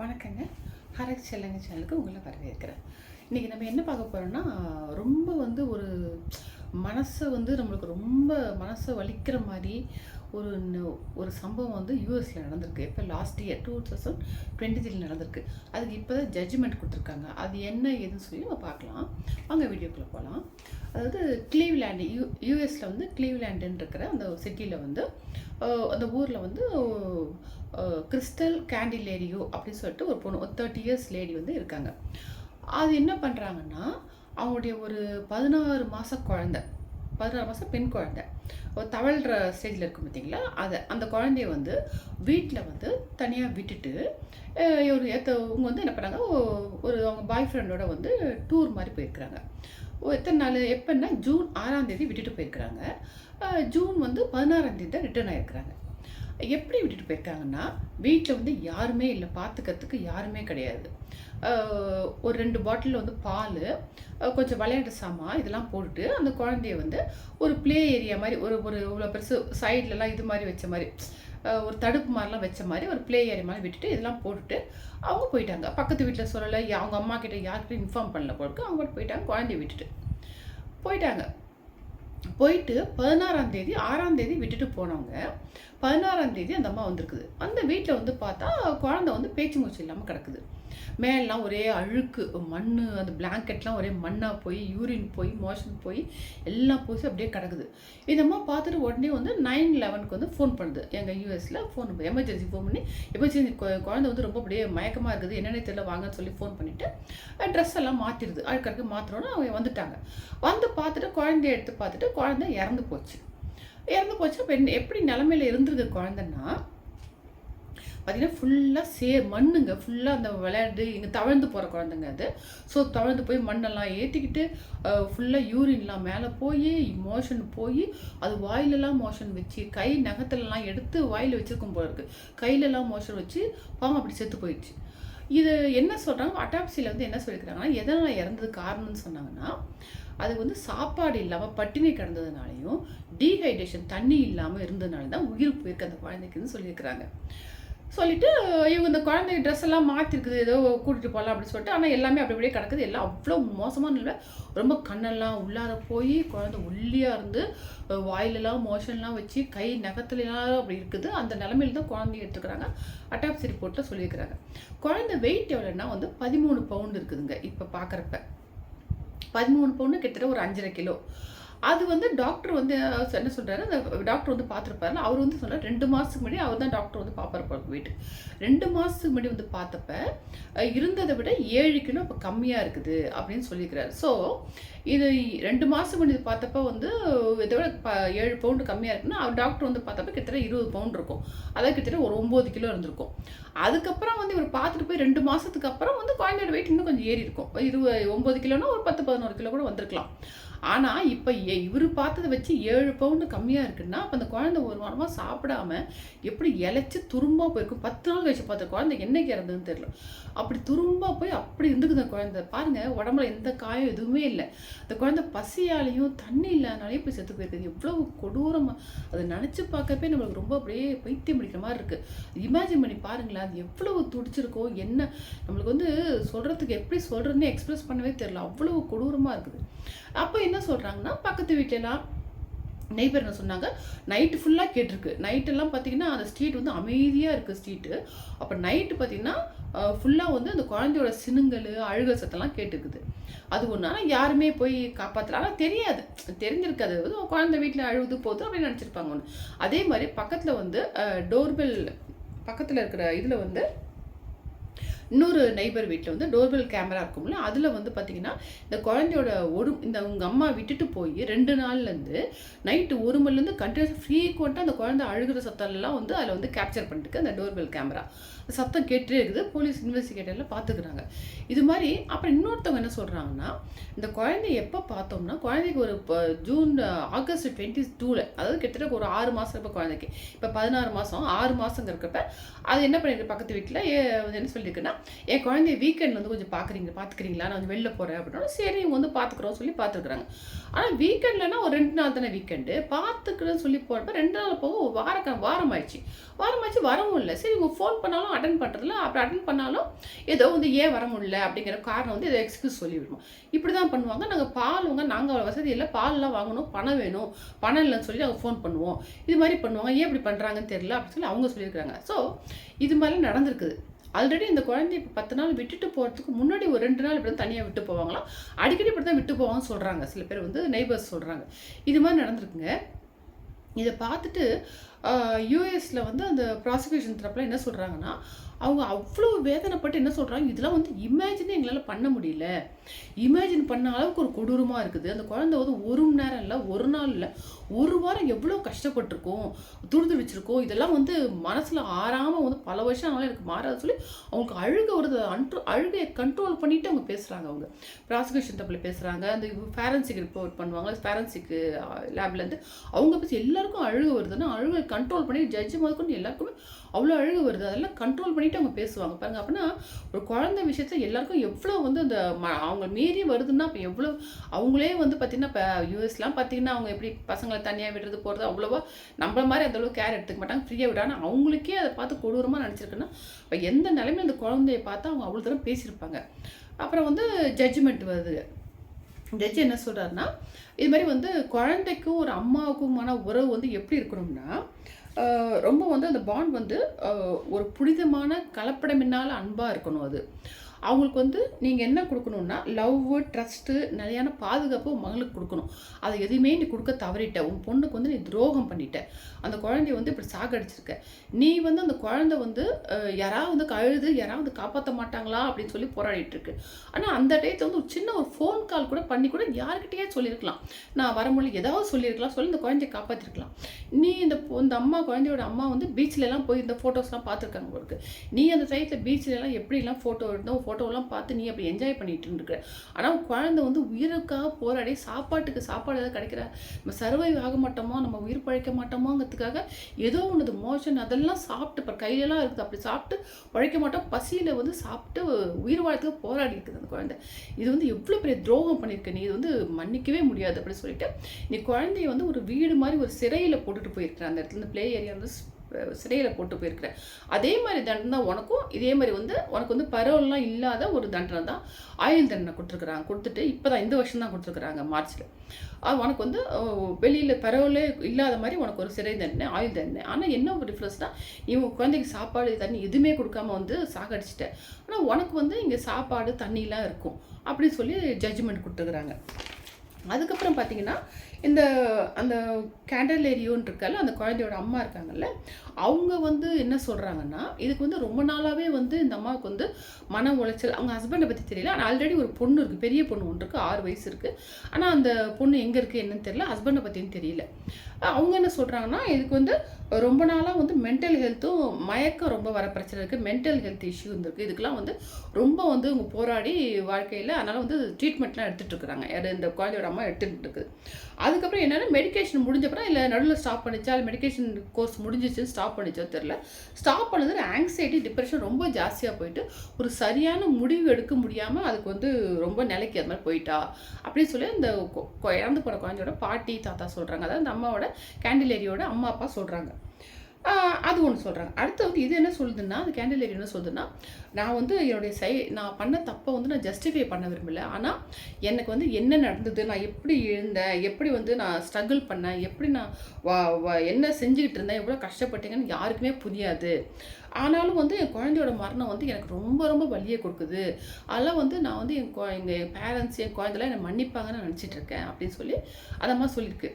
வணக்கங்க. ஹரக் செல்லங்க சேனலுக்கு உங்களை வரவேற்கிறேன். இன்றைக்கி நம்ம என்ன பார்க்க போகிறோம்னா ரொம்ப வந்து ஒரு மனசை வந்து நம்மளுக்கு ரொம்ப மனசை வலிக்கிற மாதிரி ஒரு ஒரு சம்பவம் வந்து யூஎஸில் நடந்திருக்கு. இப்போ last year two thousand twenty த்ரீல நடந்திருக்கு. அதுக்கு இப்போ தான் ஜட்ஜ்மெண்ட் கொடுத்துருக்காங்க. அது என்ன ஏதுன்னு சொல்லி நம்ம பார்க்கலாம். வாங்க வீடியோக்குள்ளே போகலாம் அதாவது கிளீவ்லேண்டு யூ யூஎஸில் வந்து கிளீவ்லேண்டுன்னு இருக்கிற அந்த சிட்டியில் வந்து அந்த ஊரில் வந்து கிறிஸ்டல் கிறிஸ்டல் கேண்டிலேரியோ அப்படின்னு சொல்லிட்டு ஒரு பொண்ணு ஒரு தேர்ட்டி இயர்ஸ் லேடி வந்து இருக்காங்க. அது என்ன பண்ணுறாங்கன்னா அவங்களுடைய ஒரு பதினாறு மாத குழந்த பதினாறு மாதம் பெண் குழந்தை. ஒரு தவழ்கிற ஸ்டேஜில் இருக்கும் பார்த்தீங்களா அதை அந்த குழந்தைய வந்து வீட்டில் வந்து தனியாக விட்டுட்டு ஒரு ஏற்ற இவங்க வந்து என்ன பண்ணாங்க ஒரு அவங்க பாய் ஃப்ரெண்டோட வந்து டூர் மாதிரி போயிருக்கிறாங்க. எத்தனை நாள்? எப்போன்னா ஜூன் ஆறாம் தேதி விட்டுட்டு போயிருக்கிறாங்க. ஜூன் வந்து பதினாறாம் தேதி தான் ரிட்டர்ன் ஆயிருக்கிறாங்க. எப்படி விட்டுட்டு போயிருக்காங்கன்னா வீட்டில் வந்து யாருமே இல்லை பார்த்துக்கிறதுக்கு யாருமே கிடையாது. ஒரு ரெண்டு பாட்டிலில் வந்து பால் கொஞ்சம் விளையாட்டு சாமான் இதெல்லாம் போட்டுட்டு அந்த குழந்தைய வந்து ஒரு ப்ளே ஏரியா மாதிரி ஒரு ஒரு இவ்வளோ பெருசு சைட்லலாம் இது மாதிரி வச்ச மாதிரி ஒரு தடுப்பு மாதிரிலாம் வச்ச மாதிரி ஒரு ப்ளே ஏரியா மாதிரி விட்டுட்டு இதெல்லாம் போட்டுட்டு அவங்க போயிட்டாங்க. பக்கத்து வீட்டில் சொல்லலை அவங்க அம்மா கிட்ட யாருக்கிட்டையும் இன்ஃபார்ம் பண்ணல போட்டு அவங்க போயிட்டாங்க குழந்தைய விட்டுட்டு. போயிட்டாங்க. போயிட்டு பதினாறாம் தேதி ஆறாம் தேதி விட்டுட்டு போனவங்க பதினாறாம் தேதி அந்த அம்மா வந்திருக்குது. அந்த வீட்டில் வந்து பார்த்தா குழந்தை வந்து பேச்சு மூச்சு இல்லாமல் கிடக்குது. மேலாம் ஒரே அழுக்கு மண் அந்த பிளாங்கெட்லாம் ஒரே மண்ணாக போய் யூரின் போய் மோஷன் போய் எல்லாம் போய் அப்படியே கிடக்குது. இதம்மா பார்த்துட்டு உடனே வந்து நைன் லெவனுக்கு வந்து ஃபோன் பண்ணுது. எங்கள் யூஎஸில் ஃபோன் எமர்ஜென்சி ஃபோன் பண்ணி எமர்ஜென்சி குழந்தை வந்து ரொம்ப அப்படியே மயக்கமாக இருக்குது என்னென்ன தெரியல வாங்கன்னு சொல்லி ஃபோன் பண்ணிவிட்டு ட்ரெஸ் எல்லாம் மாற்றிடுது அழுக்கடுக்கு மாற்றுறோன்னு அவங்க வந்துட்டாங்க. வந்து பார்த்துட்டு குழந்தைய எடுத்து பார்த்துட்டு குழந்தை இறந்து போச்சு. இறந்து போச்சு அப்போ என்ன- எப்படி நிலமையில இருந்திருக்கு குழந்தைன்னா பார்த்தீங்கன்னா ஃபுல்லாக சே மண்ணுங்க. ஃபுல்லாக அந்த விளையாண்டு இங்கே தவழ்ந்து போகிற குழந்தைங்க அது. ஸோ தவழ்ந்து போய் மண்ணெல்லாம் ஏற்றிக்கிட்டு ஃபுல்லாக யூரின்லாம் மேலே போய் மோஷன் போய் அது வாயிலெல்லாம் மோஷன் வச்சு கை நகத்துலலாம் எடுத்து வாயில் வச்சுருக்கும் போல இருக்கு. கையிலலாம் மோஷன் வச்சு பாவம் அப்படி செத்து போயிடுச்சு. இது என்ன சொல்கிறாங்க அட்டாப்சியில் வந்து என்ன சொல்லியிருக்கிறாங்கன்னா எதனால் இறந்தது காரணம்னு சொன்னாங்கன்னா அது வந்து சாப்பாடு இல்லாமல் பட்டினி கிடந்ததுனாலையும் டீஹைட்ரேஷன் தண்ணி இல்லாமல் இருந்ததுனால தான் உயிர் போயிருக்கு அந்த குழந்தைக்குன்னு சொல்லியிருக்கிறாங்க. சொல்லிட்டு இவங்க இந்த குழந்தை ட்ரெஸ் எல்லாம் மாற்றிருக்குது ஏதோ கூட்டிகிட்டு போகலாம் அப்படின்னு சொல்லிட்டு ஆனால் எல்லாமே அப்படி அப்படியே கிடக்குது. எல்லாம் அவ்வளோ மோசமான நிலை ரொம்ப கண்ணெல்லாம் உள்ளார போய் குழந்தை ஒல்லியாக இருந்து வாயிலெல்லாம் மோஷன்லாம் வச்சு கை நகத்துலலாம் அப்படி இருக்குது. அந்த நிலமையில தான் குழந்தைய எடுத்துக்கிறாங்க. அட்டாப்சி ரிப்போர்ட்டில் சொல்லியிருக்கிறாங்க. குழந்தை வெயிட் எவ்வளோன்னா வந்து பதிமூணு பவுண்டு இருக்குதுங்க இப்போ பார்க்குறப்ப பதிமூணு பவுண்டு கிட்டத்தட்ட ஒரு அஞ்சரை கிலோ. அது வந்து டாக்டர் வந்து என்ன சொல்கிறாரு அந்த டாக்டர் வந்து பார்த்துருப்பாரு அவர் வந்து சொன்னார் ரெண்டு மாதத்துக்கு முன்னாடி அவர் தான் டாக்டர் வந்து பார்ப்பார் போல வீட்டு. ரெண்டு மாதத்துக்கு முன்னாடி வந்து பார்த்தப்ப இருந்ததை விட ஏழு கிலோ இப்போ கம்மியாக இருக்குது அப்படின்னு சொல்லியிருக்கிறாரு. ஸோ இது ரெண்டு மாதத்துக்கு முன்னாடி பார்த்தப்ப வந்து இதை விட ப ஏழு பவுண்டு கம்மியாக இருக்குன்னா அவர் டாக்டர் வந்து பார்த்தப்ப கிட்டத்தட்ட இருபது பவுண்ட் இருக்கும். அதாவது கிட்டத்தட்ட ஒரு ஒம்பது கிலோ இருந்திருக்கும். அதுக்கப்புறம் வந்து இவர் பார்த்துட்டு போய் ரெண்டு மாதத்துக்கு அப்புறம் வந்து குழந்தையோட வெயிட் இன்னும் கொஞ்சம் ஏறி இருக்கும். இருபது ஒம்பது கிலோனா ஒரு பத்து பதினோரு கிலோ கூட வந்திருக்கலாம். ஆனால் இப்போ இவர் பார்த்ததை வச்சு ஏழு பவுண்டு கம்மியாக இருக்குன்னா அப்போ அந்த குழந்தை ஒரு வாரமாக சாப்பிடாம எப்படி இழைச்சி துரும்பாக போயிருக்கும்? பத்து நாள் கழிச்சு பார்த்த குழந்தை என்னைக்கு இறந்ததுன்னு தெரியல. அப்படி துரும்பாக போய் அப்படி இருந்துக்குது அந்த குழந்தை. பாருங்கள் உடம்புல எந்த காயம் எதுவுமே இல்லை. அந்த குழந்தை பசியாலையும் தண்ணி இல்லாதனாலையும் போய் செத்து போயிருக்குது. எவ்வளவு கொடூரமாக அதை நினச்சி பார்க்கப்பே நம்மளுக்கு ரொம்ப அப்படியே பைத்தியம் பிடிக்கிற மாதிரி இருக்குது இமேஜின் பண்ணி பாருங்களேன் அது எவ்வளவு துடிச்சிருக்கோ என்ன? நம்மளுக்கு வந்து சொல்கிறதுக்கு எப்படி சொல்கிறதுன்னு எக்ஸ்பிரஸ் பண்ணவே தெரியல. அவ்வளவு கொடூரமாக இருக்குது. அப்போ என்ன சொல்கிறாங்கன்னா பக்கத்து வீட்டிலலாம் நெய்பர் என்ன சொன்னாங்க நைட்டு ஃபுல்லாக கேட்டிருக்கு. நைட்டெல்லாம் பார்த்தீங்கன்னா அந்த ஸ்ட்ரீட் வந்து அமைதியாக இருக்குது ஸ்ட்ரீட்டு அப்போ நைட்டு பார்த்தீங்கன்னா ஃபுல்லாக வந்து அந்த குழந்தையோட சினுங்கல் அழுக சத்தெல்லாம் கேட்டுக்குது அது ஒன்று யாருமே போய் காப்பாற்றல ஆனால் தெரியாது. தெரிஞ்சிருக்காது. வந்து குழந்தை வீட்டில் அழுது போகுது அப்படின்னு நினச்சிருப்பாங்க ஒன்று அதே மாதிரி பக்கத்தில் வந்து டோர்பெல் பக்கத்தில் இருக்கிற இதில் வந்து இன்னொரு நெய்பர் வீட்டில் வந்து டோர்பெல் கேமரா இருக்கும்ல அதில் வந்து பார்த்தீங்கன்னா இந்த குழந்தையோட ஒரு இந்த உங்கள் அம்மா விட்டுட்டு போய் ரெண்டு நாள்லேருந்து நைட்டு ஒரு மணிலேருந்து கண்டினியூஸ் ஃப்ரீக்வெண்ட்டாக அந்த குழந்தை அழுகிற சத்தம்லாம் வந்து அதில் வந்து கேப்சர் பண்ணிட்டுக்கு அந்த டோர்பெல் கேமரா. சத்தம் கேட்டே இருக்குது. போலீஸ் இன்வெஸ்டிகேட்டரில் பார்த்துக்கிறாங்க இது மாதிரி அப்புறம் இன்னொருத்தவங்க என்ன சொல்கிறாங்கன்னா இந்த குழந்தைய எப்போ பார்த்தோம்னா குழந்தைக்கு ஒரு இப்போ ஜூன் ஆகஸ்ட் டுவெண்ட்டி டூவில் அதாவது கிட்டத்தட்ட ஒரு ஆறு மாதம் இப்போ குழந்தைக்கு. இப்போ பதினாறு மாதம் ஆறு மாதங்க இருக்கப்ப அது என்ன பண்ணியிருக்கு பக்கத்து வீட்டில் என்ன சொல்லியிருக்குன்னா என் குழந்தைய வீக்கெண்ட் வந்து கொஞ்சம் பார்க்குறீங்க பார்த்துக்கிறீங்களா நான் வந்து வெளில போகிறேன் அப்படின்னா சரி இவங்க வந்து பார்த்துக்குறோம் சொல்லி பார்த்துக்குறாங்க ஆனால் வீக்கெண்ட்லனா ஒரு ரெண்டு நாள் தானே வீக்கெண்டு பார்த்துக்கிறேன்னு சொல்லி போகிறப்ப ரெண்டு நாள் போக ஒரு வாரம் ஆயிடுச்சு. வாரம் ஆயிடுச்சு வரவும் இல்லை. சரி இவங்க ஃபோன் பண்ணாலும் அட்டன் பண்ணுறதில்ல அப்படி அட்டன் பண்ணாலும் ஏதோ வந்து ஏன் வர முடியல அப்படிங்கிற காரணம் வந்து ஏதோ எக்ஸ்கியூஸ் சொல்லிவிடுவோம். இப்படி தான் பண்ணுவாங்க. நாங்கள் பால் உங்க நாங்கள் வசதி இல்லை பால்லாம் வாங்கணும் பணம் வேணும். பணம் இல்லைன்னு சொல்லி நாங்கள் ஃபோன் பண்ணுவோம். இது மாதிரி பண்ணுவாங்க. ஏன் இப்படி பண்ணுறாங்கன்னு தெரியல அப்படின்னு சொல்லி அவங்க சொல்லியிருக்காங்க ஸோ இது மாதிரிலாம் நடந்திருக்குது. ஆல்ரெடி இந்த குழந்தை இப்போ பத்து நாள் விட்டுட்டு போகிறதுக்கு முன்னாடி ஒரு ரெண்டு நாள் இப்படி தான் தனியாக விட்டு போவாங்களாம். அடிக்கடி இப்படி தான் விட்டு போவாங்கன்னு சொல்கிறாங்க சில பேர் வந்து நெய்பர்ஸ் சொல்கிறாங்க இது மாதிரி நடந்திருக்குங்க. இதை பார்த்துட்டு யூஎஸில் வந்து அந்த ப்ராசிக்யூஷன் தரப்பில் என்ன சொல்கிறாங்கன்னா அவங்க அவ்வளோ வேதனைப்பட்டு என்ன சொல்கிறாங்க இதெல்லாம் வந்து இமேஜினே எங்களால் பண்ண முடியல. இமேஜின் பண்ண அளவுக்கு ஒரு கொடூரமாக இருக்குது. அந்த குழந்தை வந்து ஒரு மணி நேரம் இல்லை ஒரு நாள் இல்லை ஒரு வாரம் எவ்வளோ கஷ்டப்பட்டிருக்கோம் துடிதுடிச்சிருக்கோம் இதெல்லாம் வந்து மனசில் ஆறாமல் வந்து பல வருஷம் ஆனாலும் எனக்கு மாறாது சொல்லி அவங்களுக்கு அழுக வருது. அன்ட்ரோ அழுகையை கண்ட்ரோல் பண்ணிவிட்டு அவங்க பேசுகிறாங்க அவங்க. ப்ராசிக்யூஷன் தப்பில் பேசுகிறாங்க அந்த பேரன்ஸுக்கு ரிப்போர்ட் பண்ணுவாங்க. ஃபேரன்சிக்கு uh, லேப்லேருந்து அவங்க பேசி எல்லாருக்கும் அழுக வருதுன்னா அழுகை கண்ட்ரோல் பண்ணி ஜட்ஜு முதற்கொண்டு எல்லாருக்குமே அவ்வளோ அழுகு வருது. அதெல்லாம் கண்ட்ரோல் பண்ணிட்டு அவங்க பேசுவாங்க. பாருங்க அப்படின்னா ஒரு குழந்தை விஷயத்துல எல்லாருக்கும் எவ்வளோ வந்து அந்த ம- அவங்க மீறி வருதுன்னா இப்போ எவ்வளோ அவங்களே வந்து பார்த்தீங்கன்னா இப்போ யூஎஸ்லாம் பார்த்தீங்கன்னா அவங்க எப்படி பசங்களை தனியாக விடுறது போகிறது அவ்வளோவா நம்மள மாதிரி அந்த அளவுக்கு கேர் எடுத்துக்க மாட்டாங்க. ஃப்ரீயாக விட. ஆனால் அவங்களுக்கே அதை பார்த்து கொடூரமாக நினச்சிருக்குன்னா இப்போ எந்த நிலைமையில அந்த குழந்தைய பார்த்து அவங்க அவ்வளோ தூரம் பேசியிருப்பாங்க. அப்புறம் வந்து ஜட்ஜ்மெண்ட் வருது. ஜட்ஜ் என்ன சொல்கிறாருன்னா இது மாதிரி வந்து குழந்தைக்கும் ஒரு அம்மாவுக்குமான உறவு வந்து எப்படி இருக்கணும்னா ரொம்ப வந்து அந்த பாண்ட் வந்து ஒரு புனிதமான கலப்படமின்னால அன்பாக இருக்கணும் அது. அவங்களுக்கு வந்து நீங்கள் என்ன கொடுக்கணுன்னா லவ்வு ட்ரஸ்ட்டு நிலையான பாதுகாப்பு உன் மகளுக்கு கொடுக்கணும். அதை எதுவுமே நீ கொடுக்க தவறிட்ட. உன் பொண்ணுக்கு வந்து நீ துரோகம் பண்ணிட்ட. அந்த குழந்தைய வந்து இப்படி சாகடிச்சிருக்க. நீ வந்து அந்த குழந்தை வந்து யாராவது வந்து கழுது யாராவது காப்பாற்ற மாட்டாங்களா அப்படின்னு சொல்லி போராடிட்டு இருக்கு ஆனால் அந்த டயத்தை வந்து ஒரு சின்ன ஒரு ஃபோன் கால் கூட பண்ணி கூட யார்கிட்டயே சொல்லியிருக்கலாம். நான் வர முடியல. ஏதாவது சொல்லியிருக்கலாம். சொல்லி இந்த குழந்தைய காப்பாற்றிருக்கலாம் நீ இந்த இந்த அம்மா குழந்தையோட அம்மா வந்து பீச்சிலலாம் எல்லாம் போய் இந்த ஃபோட்டோஸ்லாம் பார்த்துருக்காங்க உங்களுக்கு நீ அந்த டயத்தில் பீச்சிலலாம் எல்லாம் எப்படிலாம் ஃபோட்டோ எடுத்தோம் ஃபோட்டோலாம் பார்த்து நீ அப்படி என்ஜாய் பண்ணிட்டு இருந்துருக்க ஆனால் குழந்தை வந்து உயிருக்காக போராடி சாப்பாட்டுக்கு சாப்பாடு ஏதாவது கிடைக்கிற? நம்ம சர்வை ஆக மாட்டோமோ? நம்ம உயிர் பழைக்க மாட்டோமோங்கிறதுக்காக ஏதோ ஒன்று மோஷன் அதெல்லாம் சாப்பிட்டு இப்போ கையிலலாம் இருக்குது அப்படி சாப்பிட்டு பழைக்க மாட்டோம். பசியில் வந்து சாப்பிட்டு உயிர் வாழ்த்துக்கு போராடி இருக்குது அந்த குழந்தை. இது வந்து எவ்வளோ பெரிய துரோகம் பண்ணியிருக்க நீ. இது வந்து மன்னிக்கவே முடியாது அப்படின்னு சொல்லிட்டு நீ குழந்தைய வந்து ஒரு வீடு மாதிரி ஒரு சிறையில் போட்டுட்டு போயிருக்கிற. அந்த இடத்துல இந்த ப்ளே ஏரியா வந்து சிறையில் போட்டு போயிருக்கிறேன். அதே மாதிரி தண்டனை தான் உனக்கும் இதே மாதிரி வந்து உனக்கு வந்து பரவல்லாம் இல்லாத ஒரு தண்டனை தான் ஆயுள் தண்டனை கொடுத்துருக்குறாங்க. கொடுத்துட்டு இப்போ தான் இந்த வருஷம் தான் கொடுத்துருக்குறாங்க மார்ச்சில் உனக்கு வந்து வெளியில் பரவலே இல்லாத மாதிரி உனக்கு ஒரு சிறை தண்டனை ஆயுள் தண்டனை. ஆனால் என்ன ஒரு டிஃப்ரென்ஸ்னால் இவன் குழந்தைக்கு சாப்பாடு தண்ணி எதுவுமே கொடுக்காம வந்து சாகடிச்சிட்டேன். ஆனால் உனக்கு வந்து இங்கே சாப்பாடு தண்ணிலாம் இருக்கும் அப்படின்னு சொல்லி ஜட்ஜ்மெண்ட் கொடுத்துருக்குறாங்க. அதுக்கப்புறம் பார்த்தீங்கன்னா இந்த அந்த கேண்டல் ஏரியோன்னு இருக்கல அந்த குழந்தையோட அம்மா இருக்காங்கல்ல அவங்க வந்து என்ன சொல்கிறாங்கன்னா இதுக்கு வந்து ரொம்ப நாளாகவே வந்து இந்த அம்மாவுக்கு வந்து மன உளைச்சல். அவங்க ஹஸ்பண்டை பற்றி தெரியல ஆனால் ஆல்ரெடி ஒரு பொண்ணு இருக்குது பெரிய பொண்ணு ஒன்று இருக்குது ஆறு வயசு இருக்குது ஆனால் அந்த பொண்ணு எங்கே இருக்குது என்னன்னு தெரியல ஹஸ்பண்டை பற்றியும் தெரியல. அவங்க என்ன சொல்கிறாங்கன்னா இதுக்கு வந்து ரொம்ப நாளாக வந்து மென்டல் ஹெல்த்தும் மயக்கம் ரொம்ப வர பிரச்சனை இருக்குது மென்டல் ஹெல்த் இஷ்யூ இருந்திருக்கு. இதுக்கெல்லாம் வந்து ரொம்ப வந்து அவங்க போராடி வாழ்க்கையில் அதனால் வந்து ட்ரீட்மெண்ட்லாம் எடுத்துகிட்டு இருக்கிறாங்க. யார் இந்த குழந்தையோட அம்மா எடுத்துகிட்டு இருக்குது. அதுக்கப்புறம் என்னென்னா மெடிகேஷன் முடிஞ்சப்பறம் இல்லை நடுவில் ஸ்டாப் பண்ணிச்சா இல்லை மெடிக்கேஷன் கோர்ஸ் முடிஞ்சிச்சு ஸ்டாப் பண்ணிச்சோ தெரில ஸ்டாப் பண்ணது ஆங்ஸைட்டி டிப்ரெஷன் ரொம்ப ஜாஸ்தியாக போயிட்டு ஒரு சரியான முடிவு எடுக்க முடியாமல் அதுக்கு வந்து ரொம்ப நிலைக்கு அது மாதிரி போயிட்டா. அப்படின்னு சொல்லி அந்த கொ- கொ- இறந்து போன குழந்தையோட பாட்டி தாத்தா சொல்கிறாங்க அதாவது அந்த அம்மாவோட கேண்டிலேரியோட அம்மா அப்பா சொல்கிறாங்க அது ஒன்று சொல்கிறாங்க அடுத்து வந்து இது என்ன சொல்லுதுன்னா அந்த கேண்டிலேரி என்ன சொல்லுதுன்னா நான் வந்து என்னுடைய சை நான் பண்ண தப்பை வந்து நான் ஜஸ்டிஃபை பண்ண விரும்பலை. ஆனால் எனக்கு வந்து என்ன நடந்தது நான் எப்படி எழுந்தேன் எப்படி வந்து நான் ஸ்ட்ரகிள் பண்ணேன் எப்படி நான் என்ன செஞ்சுக்கிட்டு இருந்தேன் எவ்வளோ கஷ்டப்பட்டீங்கன்னு யாருக்குமே புரியாது. ஆனாலும் வந்து என் குழந்தையோட மரணம் வந்து எனக்கு ரொம்ப ரொம்ப வலியை கொடுக்குது. அதெல்லாம் வந்து நான் வந்து என் எங்கள் பேரண்ட்ஸ் என் குழந்தைலாம் என்னை மன்னிப்பாங்கன்னு நினச்சிட்டு இருக்கேன் அப்படின்னு சொல்லி அதம்மா சொல்லியிருக்கு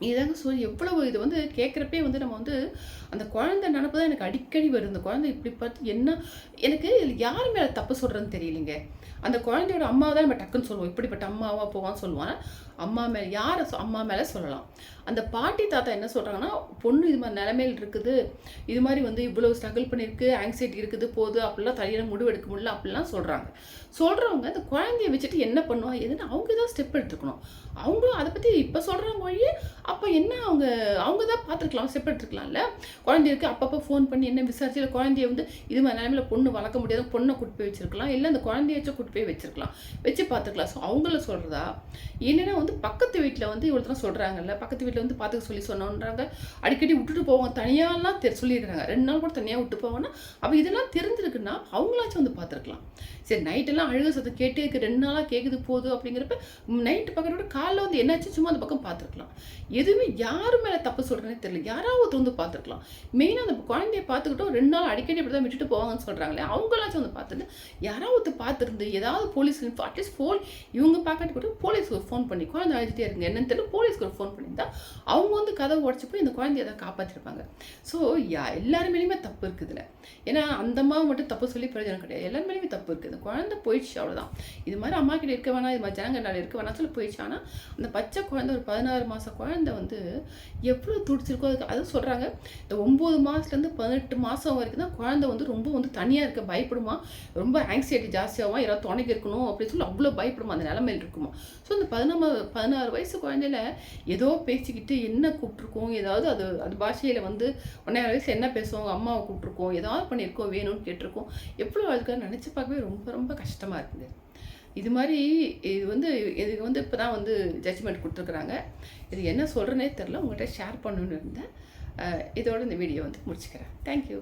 இதாங்க சொல்லி எவ்வளவு இது வந்து கேட்குறப்பே வந்து நம்ம வந்து அந்த குழந்தை நினப்பு தான் எனக்கு அடிக்கடி வருது. இந்த குழந்தை இப்படி பார்த்து என்ன எனக்கு யார் மேலே தப்பு சொல்கிறதுன்னு தெரியலைங்க. அந்த குழந்தையோட அம்மா தான் நம்ம டக்குன்னு சொல்லுவோம் இப்படிப்பட்ட அம்மாவா போவான்னு சொல்லுவான் அம்மா மேலே யாரை சொ- அம்மா மேலே சொல்லலாம். அந்த பாட்டி தாத்தா என்ன சொல்கிறாங்கன்னா பொண்ணு இது மாதிரி நிலைமையில் இருக்குது. இது மாதிரி வந்து இவ்வளோ ஸ்ட்ரகிள் பண்ணியிருக்கு. ஆங்ஸைட்டி இருக்குது. போது. அப்படிலாம் தலையில முடிவு எடுக்க முடியல. அப்படிலாம் சொல்கிறாங்க சொல்கிறவங்க அந்த குழந்தைய வச்சுட்டு என்ன பண்ணுவா? எதுன்னு அவங்க தான் ஸ்டெப் எடுத்துக்கணும். அவங்களும் அதை பற்றி இப்போ சொல்கிறாங்க வழியே அப்போ என்ன அவங்க அவங்க தான் பார்த்துருக்கலாம் செப்பரேட் இருக்கலாம்ல குழந்தைக்கு அப்பப்போ ஃபோன் பண்ணி என்ன விசாரிச்சு இல்லை குழந்தைய வந்து இது மாதிரி நிலமையில பொண்ணு வளர்க்க முடியாது பொண்ணை கூட்டு போய் வச்சிருக்கலாம் இல்லை அந்த குழந்தையாச்சும் கூட்டு போய் வச்சிருக்கலாம் வச்சு பார்த்துக்கலாம். ஸோ அவங்கள சொல்கிறதா இல்லைன்னா வந்து பக்கத்து வீட்டில் வந்து இவ்வளோ சொல்கிறாங்கல்ல பக்கத்து வீட்டில் வந்து பார்த்துக்க சொல்லி சொன்னோன்றாங்க. அடிக்கடி விட்டுட்டு போவாங்க தனியாலாம் தெ சொல்லியிருக்காங்க ரெண்டு நாள் கூட தனியாக விட்டு போவாங்கன்னா அப்போ இதெல்லாம் தெரிஞ்சிருக்குன்னா அவங்களாச்சும் வந்து பார்த்துருக்கலாம். சரி நைட்டெல்லாம் அழுக சத்தம் கேட்டு இருக்கு ரெண்டு நாளாக கேட்குது போதும் அப்படிங்கிறப்ப நைட்டு பக்கத்தோட காலைல வந்து என்னாச்சு சும்மா அந்த பக்கம் பார்த்துருக்கலாம். எதுவுமே யார் மேலே தப்பு சொல்கிறேன்னு தெரியல. யாராவது வந்து பார்த்துருக்கலாம். மெயினாக அந்த குழந்தைய பார்த்துக்கிட்டோம் ரெண்டு நாள் அடிக்கடி இப்படி தான் விட்டுட்டு போவாங்கன்னு சொல்கிறாங்களே அவங்களாச்சும் வந்து பார்த்துட்டு யாராவது பார்த்துருந்து ஏதாவது போலீஸ் அட்லீஸ்ட் ஃபோன் இவங்க பார்க்காட்டி கூட போலீஸ்க்கு ஃபோன் பண்ணி குழந்தை அழைச்சிட்டே இருக்குங்க என்னன்னு தெரியல போலீஸ்க்கு ஒரு ஃபோன் பண்ணியிருந்தா அவங்க வந்து கதை உடச்சி போய் இந்த குழந்தைய அதை காப்பாற்றிருப்பாங்க ஸோ யா எல்லாருமேலையுமே தப்பு இருக்குதுல ஏன்னா அந்த அம்மா மட்டும் தப்பு சொல்லி பிரயோஜனம் கிடையாது. எல்லாருமேலையுமே தப்பு இருக்குது. இந்த குழந்தை போயிடுச்சு அவ்வளோதான் இது மாதிரி அம்மா கிட்ட இருக்க வேணாம் இது மாதிரி ஜனங்களால் இருக்க வேணாம் சொல்லி போயிடுச்சு. ஆனால் அந்த பச்சை குழந்தை ஒரு பதினாறு மாதம் குழந்தை வந்து எவ்வளோ துடிச்சிருக்கோ அதுக்கு அதுவும் சொல்கிறாங்க இந்த ஒம்பது மாதத்துலேருந்து பதினெட்டு மாதம் வரைக்கும் தான் குழந்தை வந்து ரொம்ப வந்து தனியாக இருக்க பயப்படுமா? ரொம்ப ஆங்ஸைட்டி ஜாஸ்தியாகும்? யாராவது துணைக்கு இருக்கணும் அப்படின்னு சொல்லி அவ்வளோ பயப்படுமா? அந்த நிலமையில் இருக்குமா? ஸோ அந்த பதினொன்று பதினாறு வயசு குழந்தையில ஏதோ பேசிக்கிட்டு என்ன கூப்பிட்ருக்கோம் ஏதாவது அது அது பாஷையில் வந்து ஒன்றாயிரம் வயசு என்ன பேசுவாங்க அம்மாவை கூப்பிட்ருக்கோம் ஏதாவது பண்ணியிருக்கோம் வேணும்னு கேட்டிருக்கோம். எவ்வளோ அதுக்காக நினச்சி பார்க்கவே ரொம்ப ரொம்ப கஷ்டமாக இருக்குது இது மாதிரி இது வந்து இதுக்கு வந்து இப்போ தான் வந்து ஜட்ஜ்மெண்ட் கொடுத்துருக்குறாங்க. இது என்ன சொல்கிறேனே தெரில உங்கள்கிட்ட ஷேர் பண்ணணுன்னு இருந்தேன். இதோட இந்த வீடியோ வந்து முடிச்சுக்கிறேன். தேங்க்யூ